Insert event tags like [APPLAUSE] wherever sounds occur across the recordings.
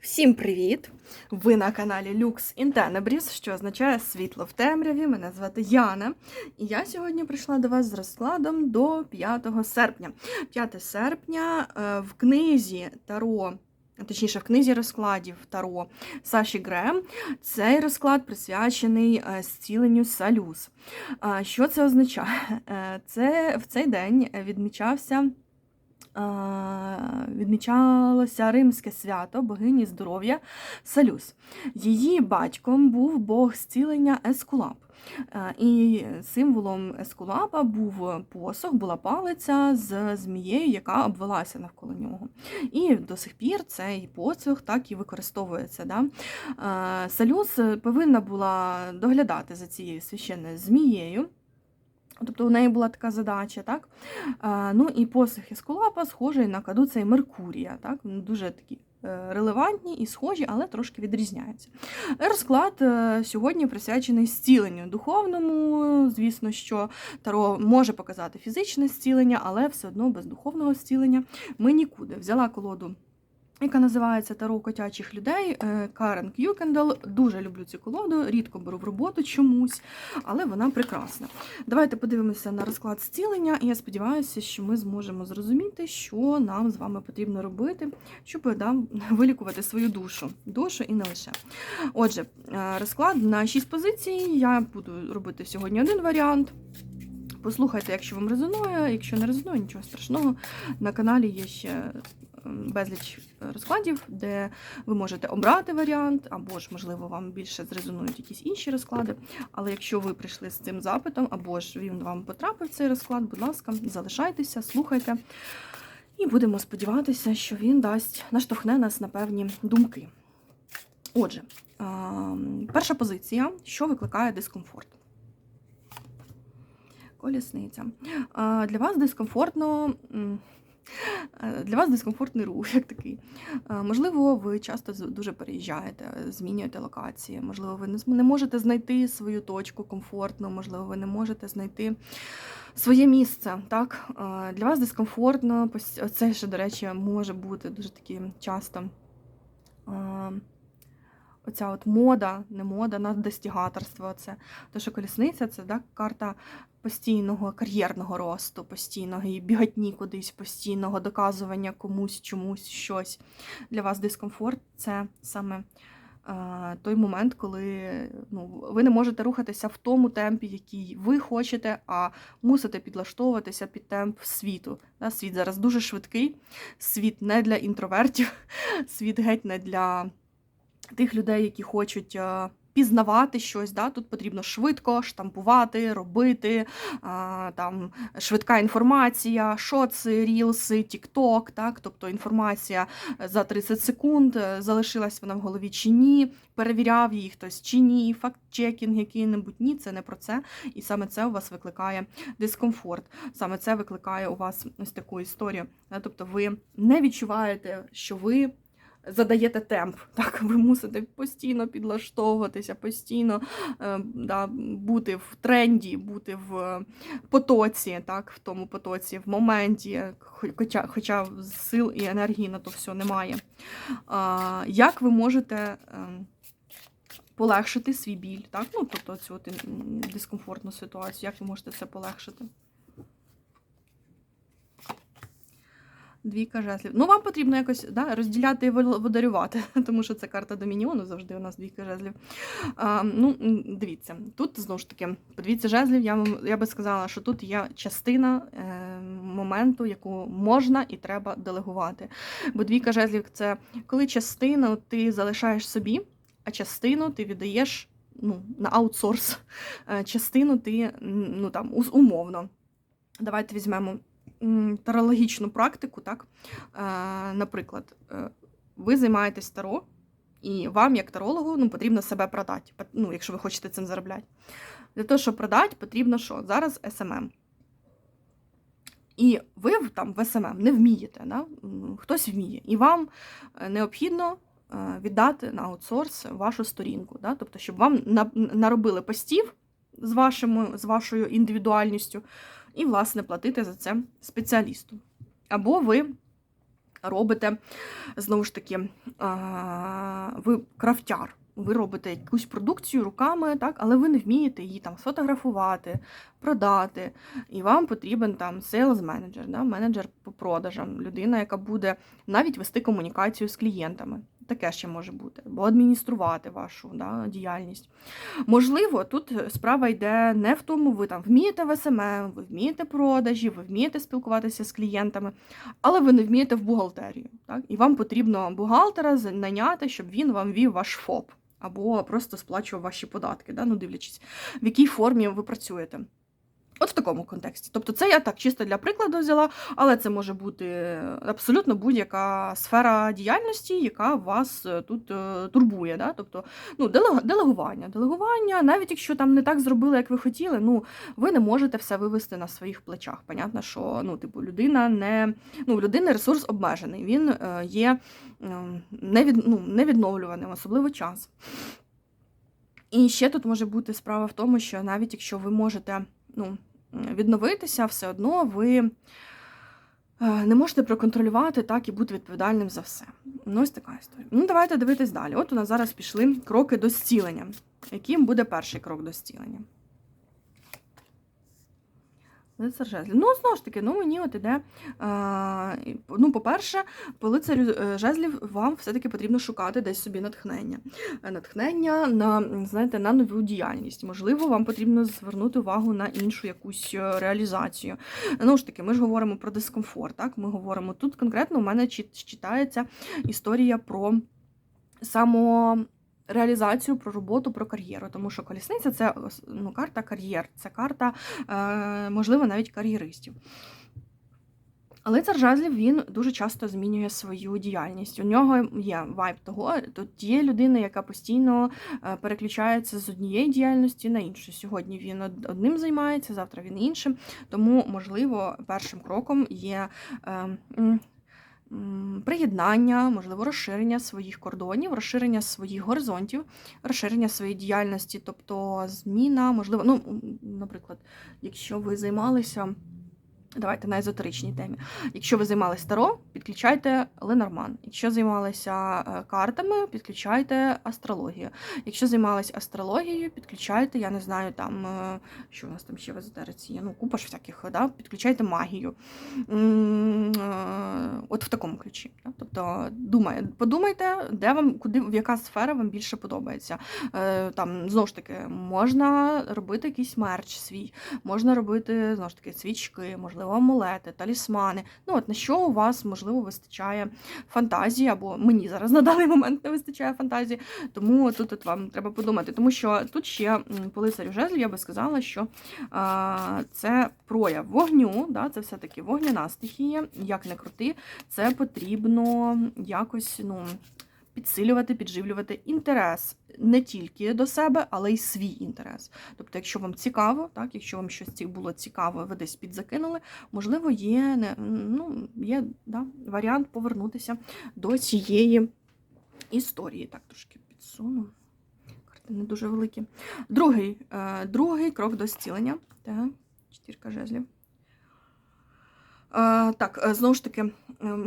Всім привіт! Ви на каналі Lux in Tenebris, що означає світло в темряві. Мене звати Яна. І я сьогодні прийшла до вас з розкладом до 5 серпня. 5 серпня е, в книзі Таро. Точніше, в книзі розкладів Таро Саші Грем цей розклад присвячений е, зціленню салюз. А Що це означає? Е, Це в цей день відмічався відмічалося римське свято богині здоров'я Салюс. Її батьком був бог зцілення Ескулап. Е, І символом Ескулапа був посох, була палиця з змією, яка обвелася навколо нього. І до сих пір цей посох так і використовується. Да? Е, Салюс повинна була доглядати за цією священною змією. Тобто у неї була така задача, так? Ну і посох Ескулапа схожий на кадуца і Меркурія. Так? Дуже такі е, релевантні і схожі, але трошки відрізняються. Розклад е, сьогодні присвячений зціленню духовному. Звісно, що Таро може показати фізичне зцілення, але все одно без духовного зцілення ми нікуди. Взяла колоду. Яка називається Таро котячих людей е, Карен К'юкендал. Дуже люблю цю колоду, рідко беру в роботу чомусь, але вона прекрасна. Давайте подивимося на розклад зцілення, і я сподіваюся, що ми зможемо зрозуміти, що нам з вами потрібно робити, щоб да, [LAUGHS] вилікувати свою душу. Душу і не лише. Отже, е, розклад на 6 позицій. Я буду робити сьогодні один варіант. Послухайте, якщо вам резонує, якщо не резонує, нічого страшного. На каналі є ще безліч розкладів, де ви можете обрати варіант, або ж, можливо, вам більше зрезонують якісь інші розклади. Але якщо ви прийшли з цим запитом, або ж він вам потрапив цей розклад, будь ласка, залишайтеся, слухайте. І будемо сподіватися, що він дасть, наштовхне нас на певні думки. Отже, перша позиція, що викликає дискомфорт. Колісниця. Для вас дискомфортно. Е, Для вас дискомфортний рух як такий. Можливо, ви часто дуже переїжджаєте, змінюєте локації. Можливо, ви не можете знайти свою точку комфортну, можливо, ви не можете знайти своє місце. Так? Для вас дискомфортно. Це ще, до речі, може бути дуже таки часто. Оця от мода, не мода на достігаторство. Це те, що колісниця це да, карта постійного кар'єрного росту, постійного і бігатні кудись, постійного доказування комусь, чомусь щось. Для вас дискомфорт це саме е, той момент, коли ну, ви не можете рухатися в тому темпі, який ви хочете, а мусите підлаштовуватися під темп світу. Да, світ зараз дуже швидкий, світ не для інтровертів, [LAUGHS] світ геть не для тих людей, які хочуть. е, Пізнавати щось, да? тут потрібно швидко штампувати, робити, а, там, швидка інформація, шоци, рілси, тікток, так? тобто інформація за 30 секунд, е, залишилась вона в голові чи ні, перевіряв її хтось чи ні, факт-чекінг який-небудь, ні, це не про це. І саме це у вас викликає дискомфорт. Саме це викликає у вас ось таку історію. Тобто ви не відчуваєте, що ви задаєте темп. [LAUGHS] Так, ви мусите постійно підлаштовуватися, постійно е, да, бути в тренді, бути в потоці, так, в тому потоці, в моменті, хоча, хоча сил і енергії на то все немає. А, як ви можете. е, Полегшити свій біль, так? Ну, тобто цю от, дискомфортну ситуацію, як ви можете це полегшити? Двійка жезлів. Ну, вам потрібно якось да, розділяти і водарювати, [LAUGHS] тому що це карта Домініону, завжди у нас двійка жезлів. А, ну, дивіться, тут знову ж таки, подивіться жезлів, я, я би сказала, що тут є частина е, моменту, яку можна і треба делегувати. Бо двійка жезлів це коли частину ти залишаєш собі, а частину ти віддаєш ну, на аутсорс. Е, частину ти ну, там, умовно. Давайте візьмемо тарологічну практику, так? Е, наприклад, е, ви займаєтесь таро, і вам, як тарологу, ну, потрібно себе продати, ну, якщо ви хочете цим заробляти. Для того, щоб продати, потрібно що? Зараз СММ. І ви там в СММ не вмієте, да? Хтось вміє. І вам е, необхідно віддати на аутсорс вашу сторінку. Да? Тобто, щоб вам наробили постів з, вашими, з вашою індивідуальністю, і, власне, платити за це спеціалісту. Або ви робите знову ж таки, ви крафтяр. Ви робите якусь продукцію руками, так, але ви не вмієте її там сфотографувати, продати. І вам потрібен там sales менеджер да, менеджер по продажам, людина, яка буде навіть вести комунікацію з клієнтами. Таке ще може бути, або адмініструвати вашу да, діяльність. Можливо, тут справа йде не в тому, ви там вмієте в СММ, ви вмієте продажі, ви вмієте спілкуватися з клієнтами, але ви не вмієте в бухгалтерію. Так? І вам потрібно бухгалтера наняти, щоб він вам вів ваш ФОП, або просто сплачував ваші податки, да? ну, дивлячись, в якій формі ви працюєте. От в такому контексті. Тобто, це я так чисто для прикладу взяла, але це може бути абсолютно будь-яка сфера діяльності, яка вас е, тут е, турбує. Да? Тобто, ну, делегування. Делегування, навіть якщо там не так зробили, як ви хотіли, ну ви не можете все вивести на своїх плечах. Понятно, що ну, типу, людина не ну, людини ресурс обмежений. Він е, є е, невід, ну, невідновлюваним, особливо час. І ще тут може бути справа в тому, що навіть якщо ви можете ну, відновитися, все одно ви е, не можете проконтролювати так і бути відповідальним за все. Ну, ось така історія. Ну, давайте дивитись далі. От у нас зараз пішли кроки до зцілення. Яким буде перший крок до зцілення? Лицар жезлів. Ну, знову ж таки, ну мені от іде. А, ну, по-перше, по лицарю е, жезлів вам все-таки потрібно шукати десь собі натхнення. Е, Натхнення на, знаєте, на нову діяльність. Можливо, вам потрібно звернути увагу на іншу якусь е, реалізацію. Ну ж таки, ми ж говоримо про дискомфорт. Так? Ми говоримо тут конкретно у мене читається історія про само. Реалізацію про роботу, про кар'єру, тому що колісниця це ну, карта кар'єр, це карта, е, можливо, навіть кар'єристів. Але цар жезлів він дуже часто змінює свою діяльність. У нього є вайб того, тут є людина, яка постійно е, переключається з однієї діяльності на іншу. Сьогодні він одним займається, завтра він іншим. Тому, можливо, першим кроком є. Приєднання, можливо, розширення своїх кордонів, розширення своїх горизонтів, розширення своєї діяльності, тобто зміна, можливо, ну, наприклад, якщо ви займалися. Давайте на езотеричній темі. Якщо ви займалися таро, підключайте Ленорман. Якщо займалися е, картами, підключайте астрологію. Якщо займалися астрологією, підключайте, я не знаю, там е, що у нас там ще в езотериці є. Ну, купа ж всяких, да? підключайте магію. Е, От в такому ключі. Да? Тобто думає, подумайте, де вам, куди, в яка сфера вам більше подобається. Там знову ж таки можна робити якийсь мерч свій, можна робити знову ж таки свічки, можливо, амулети, талісмани. Ну от на що у вас можливо вистачає фантазії, або мені зараз на даний момент не вистачає фантазії. Тому тут от вам треба подумати, тому що тут ще м, по лицарю жезлів я би сказала, що а, це прояв вогню, да, це все-таки вогняна стихія, як не крути, це потрібно якось ну, підсилювати, підживлювати інтерес не тільки до себе, але й свій інтерес. Тобто, якщо вам цікаво, так, якщо вам щось було цікаво, ви десь підзакинули, можливо, є, ну, є да, варіант повернутися до цієї історії. Так, трошки підсуну. Не дуже великі. Другий, е, другий крок до зцілення. Так, четвірка жезлів. Е, так, е, знову ж таки,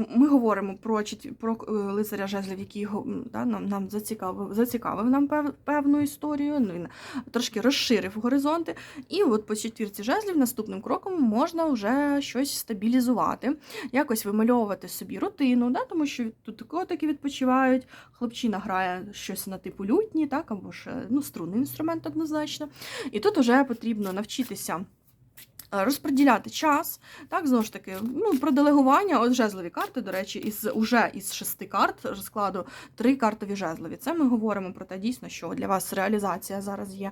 ми говоримо про, про е, лицаря жезлів, який да, нам, нам зацікавив, зацікавив нам певну історію. Ну, він трошки розширив горизонти. І от по четвірці жезлів наступним кроком можна вже щось стабілізувати, якось вимальовувати собі рутину, да, тому що тут котики відпочивають, хлопчина грає щось на типу лютні, так, або ж ну, струнний інструмент однозначно. І тут вже потрібно навчитися. Е, Розподіляти час, так, знову ж таки, ну, про делегування, от жезлові карти, до речі, із уже із шести карт розкладу три картові жезлові. Це ми говоримо про те дійсно, що для вас реалізація зараз є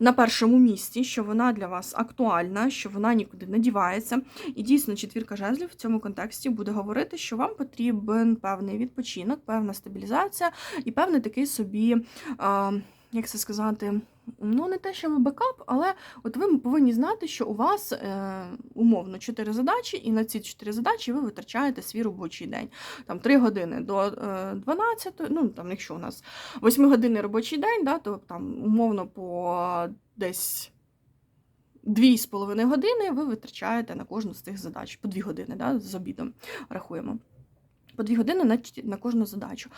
на першому місці, що вона для вас актуальна, що вона нікуди не дівається. І дійсно, четвірка жезлів в цьому контексті буде говорити, що вам потрібен певний відпочинок, певна стабілізація і певний такий собі, а, як це сказати. Ну, не те, що ви бекап, але от ви повинні знати, що у вас е, умовно 4 задачі, і на ці 4 задачі ви витрачаєте свій робочий день. Там 3 години до е, 12, ну там, якщо у нас 8 годинний робочий день, да, то там умовно по десь 2,5 години ви витрачаєте на кожну з цих задач, по 2 години да, з обідом рахуємо. По дві години на, на кожну задачу.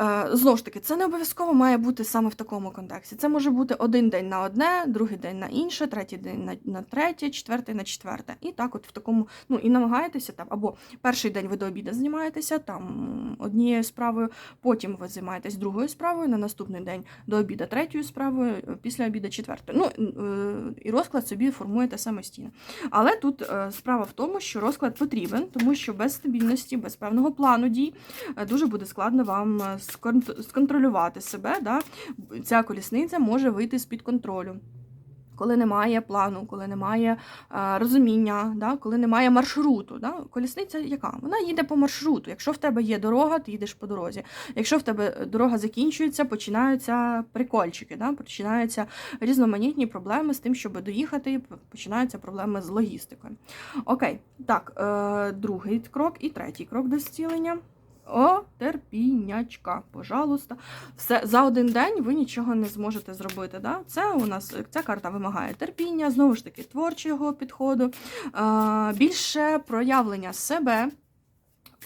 Е, знову ж таки, це не обов'язково має бути саме в такому контексті. Це може бути один день на одне, другий день на інше, третій день на, на третє, четвертий на четверте. І так, от в такому, ну і намагаєтеся там, або перший день ви до обіду займаєтеся там однією справою, потім ви займаєтесь другою справою, на наступний день до обіду третьою справою, е, після обіду четвертою. Ну е, і розклад собі формуєте самостійно. Але тут справа в тому, що розклад потрібен, тому що без стабільності, без певного плану дій е, дуже буде складно вам е, сконтролювати себе. Да? Ця колісниця може вийти з-під контролю. Коли немає плану, коли немає е, розуміння, да? коли немає маршруту. Да? Колісниця яка? Вона їде по маршруту. Якщо в тебе є дорога, ти їдеш по дорозі. Якщо в тебе дорога закінчується, починаються прикольчики, да? починаються різноманітні проблеми з тим, щоб доїхати, починаються проблеми з логістикою. Окей, так, е, другий крок і третій крок до зцілення. О, терпінячка, пожалуйста. Все за один день ви нічого не зможете зробити. Да? Це у нас ця карта вимагає терпіння, знову ж таки, творчого підходу, е, більше проявлення себе.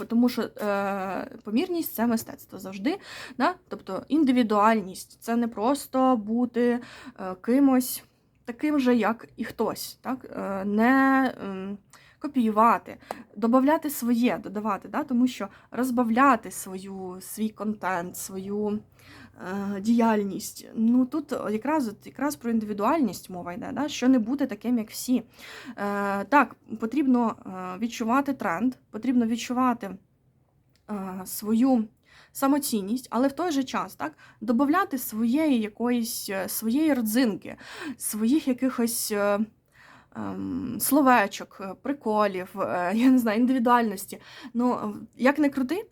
Тому що е, помірність це мистецтво завжди. Да? Тобто індивідуальність це не просто бути е, кимось таким же, як і хтось. Так? Е, не ем, копіювати, додавати своє, додавати, да? тому що розбавляти свою, свій контент, свою е, діяльність. Ну тут якраз, от, якраз про індивідуальність мова йде, да? що не бути таким, як всі. Е, так, потрібно е, відчувати тренд, потрібно відчувати е, свою. Самоцінність, але в той же час так додати своєї якоїсь е, своєї родзинки, своїх якихось е, словечок, е, приколів, е, [LAUGHS] я не знаю, індивідуальності. Ну, е, як не крути,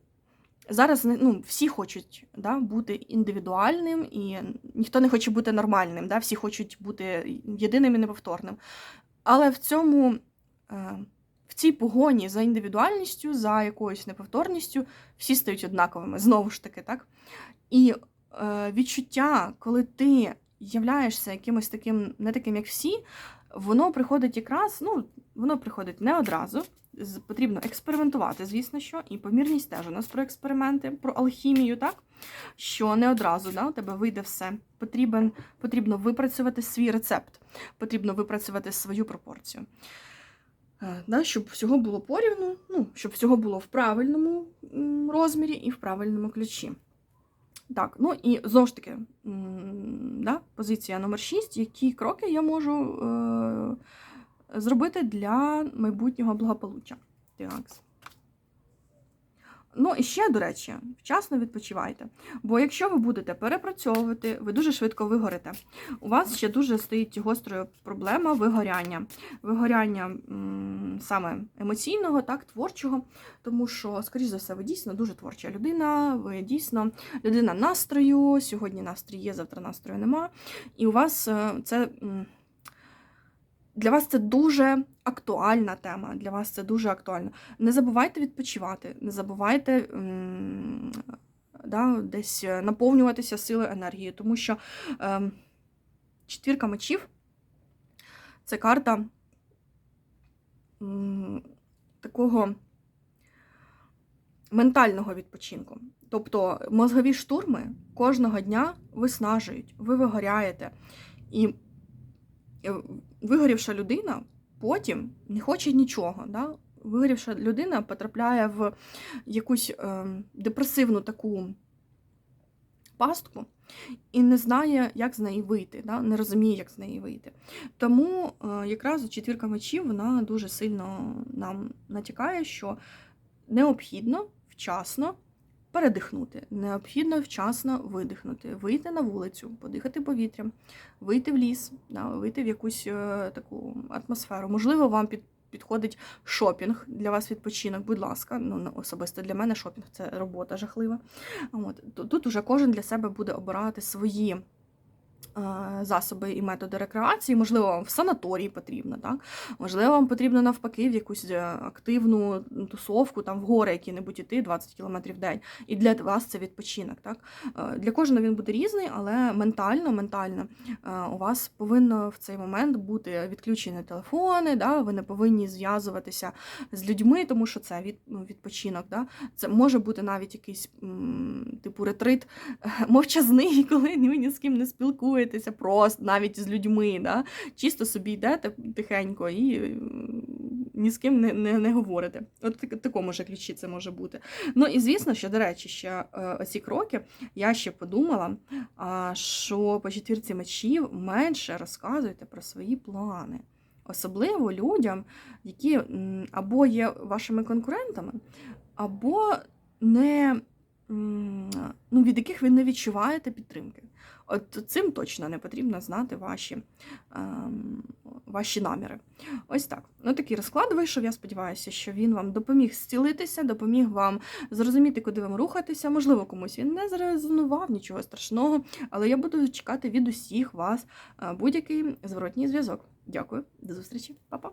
зараз ну, всі хочуть да, бути індивідуальним, і ніхто не хоче бути нормальним, да, всі хочуть бути єдиним і неповторним. Але в цьому. В цій погоні за індивідуальністю, за якоюсь неповторністю, всі стають однаковими, знову ж таки, так? І е, відчуття, коли ти являєшся якимось таким, не таким, як всі, воно приходить якраз, ну, воно приходить не одразу. Потрібно експериментувати, звісно, що, і помірність теж у нас про експерименти, про алхімію, так? Що не одразу да, у тебе вийде все. Потрібен, потрібно випрацювати свій рецепт, потрібно випрацювати свою пропорцію. Е, Да, щоб всього було порівну, ну, щоб всього було в правильному розмірі і в правильному ключі. Так, ну і знову ж таки, да, позиція номер 6. Які кроки я можу е, зробити для майбутнього благополуччя? Так. Ну і ще, до речі, вчасно відпочивайте. Бо якщо ви будете перепрацьовувати, ви дуже швидко вигорите. У вас ще дуже стоїть гострою проблема вигоряння. Вигоряння м, саме емоційного, так, творчого, тому що, скоріш за все, ви дійсно дуже творча людина, ви дійсно людина настрою. Сьогодні настрій є, завтра настрою нема. І у вас е, це. м, Для вас це дуже актуальна тема. Для вас це дуже актуально. Не забувайте відпочивати, не забувайте да, десь наповнюватися силою енергії, тому що ем, четвірка мечів це карта м, такого ментального відпочинку. Тобто мозгові штурми кожного дня виснажують, ви вигоряєте. І е, вигорівша людина потім не хоче нічого. Да? Вигорівша людина потрапляє в якусь е, депресивну таку пастку і не знає, як з неї вийти, да? не розуміє, як з неї вийти. Тому е, якраз четвірка мечів вона дуже сильно нам натякає, що необхідно вчасно передихнути, необхідно вчасно видихнути, вийти на вулицю, подихати повітрям, вийти в ліс, да, вийти в якусь е, таку атмосферу. Можливо, вам під, підходить шопінг для вас відпочинок, будь ласка. Ну, особисто для мене шопінг це робота жахлива. От. Тут, уже кожен для себе буде обирати свої засоби і методи рекреації. Можливо, вам в санаторії потрібно, так? Можливо, вам потрібно навпаки в якусь е, активну тусовку, там в гори які-небудь іти 20 км в день. І для вас це відпочинок. Так? Е, Для кожного він буде різний, але ментально, ментально е, у вас повинно в цей момент бути відключені телефони, да? ви не повинні зв'язуватися з людьми, тому що це ну, відпочинок. Да? Це може бути навіть якийсь типу ретрит е, мовчазний, [LAUGHS] коли ви ні з ким не спілкуєтеся, просто навіть з людьми. Да? Чисто собі йдете тихенько і ні з ким не, не, не говорите. От так- такому же ключі це може бути. Ну і звісно, що, до речі, ще е, оці кроки я ще подумала, що по четвірці мечів менше розказуйте про свої плани. Особливо людям, які або є вашими конкурентами, або не, ну, від яких ви не відчуваєте підтримки. От цим точно не потрібно знати ваші, ем, ваші наміри. Ось так. Ну, такий розклад вийшов. Я сподіваюся, що він вам допоміг зцілитися, допоміг вам зрозуміти, куди вам рухатися. Можливо, комусь він не зрезонував, нічого страшного, але я буду чекати від усіх вас е, будь-який зворотній зв'язок. Дякую, до зустрічі, Па-па!